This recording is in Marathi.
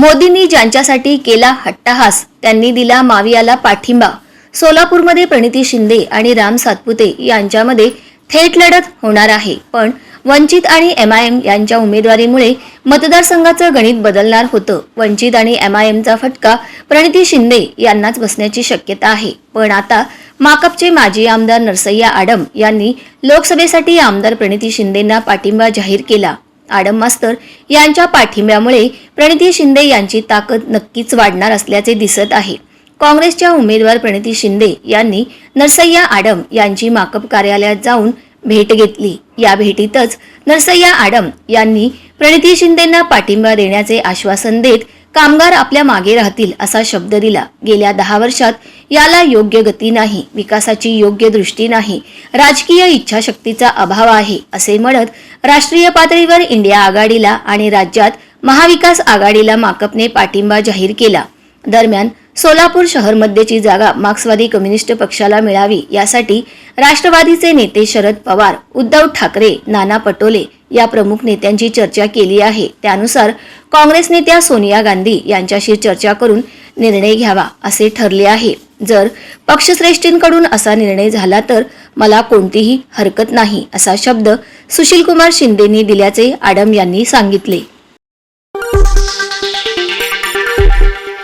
मोदींनी ज्यांच्यासाठी केला हट्टाहास त्यांनी दिला मावियाला पाठिंबा. सोलापूरमध्ये प्रणिती शिंदे आणि राम सातपुते यांच्यामध्ये थेट लढत होणार आहे. पण वंचित आणि एम आय एम यांच्या उमेदवारीमुळे मतदारसंघाचं गणित बदलणार होतं. वंचित आणि एम आय एमचा फटका प्रणिती शिंदे यांनाच बसण्याची शक्यता आहे. पण आता माकपचे माजी आमदार नरसय्या आडम यांनी लोकसभेसाठी आमदार प्रणिती शिंदेंना पाठिंबा जाहीर केला. आडम मास्तर यांच्या पाठिंब्यामुळे प्रणिती शिंदे यांची ताकद नक्कीच वाढणार असल्याचे दिसत आहे. काँग्रेसच्या उमेदवार प्रणिती शिंदे यांनी नरसय्या आडम यांची माकप कार्यालयात जाऊन भेट घेतली. या भेटीतच नरसय्या आडम यांनी प्रणिती शिंदेंना पाठिंबा देण्याचे आश्वासन देत कामगार आपल्या मागे राहतील असा शब्द दिला. गेल्या दहा वर्षात याला योग्य गती नाही विकासाची योग्य दृष्टी नाही राजकीय इच्छाशक्तीचा अभाव आहे असे म्हणत राष्ट्रीय पातळीवर इंडिया आघाडीला आणि राज्यात महाविकास आघाडीला माकपने पाठिंबा जाहीर केला. दरम्यान सोलापूर शहरमध्येची जागा मार्क्सवादी कम्युनिस्ट पक्षाला मिळावी यासाठी राष्ट्रवादीचे नेते शरद पवार उद्धव ठाकरे नाना पटोले या प्रमुख नेत्यांची चर्चा केली आहे. त्यानुसार काँग्रेस नेत्या सोनिया गांधी यांच्याशी चर्चा करून निर्णय घ्यावा असे ठरले आहे. जर पक्षश्रेष्ठींकडून असा निर्णय झाला तर मला कोणतीही हरकत नाही असा शब्द सुशीलकुमार शिंदेनी दिल्याचे आडम यांनी सांगितले.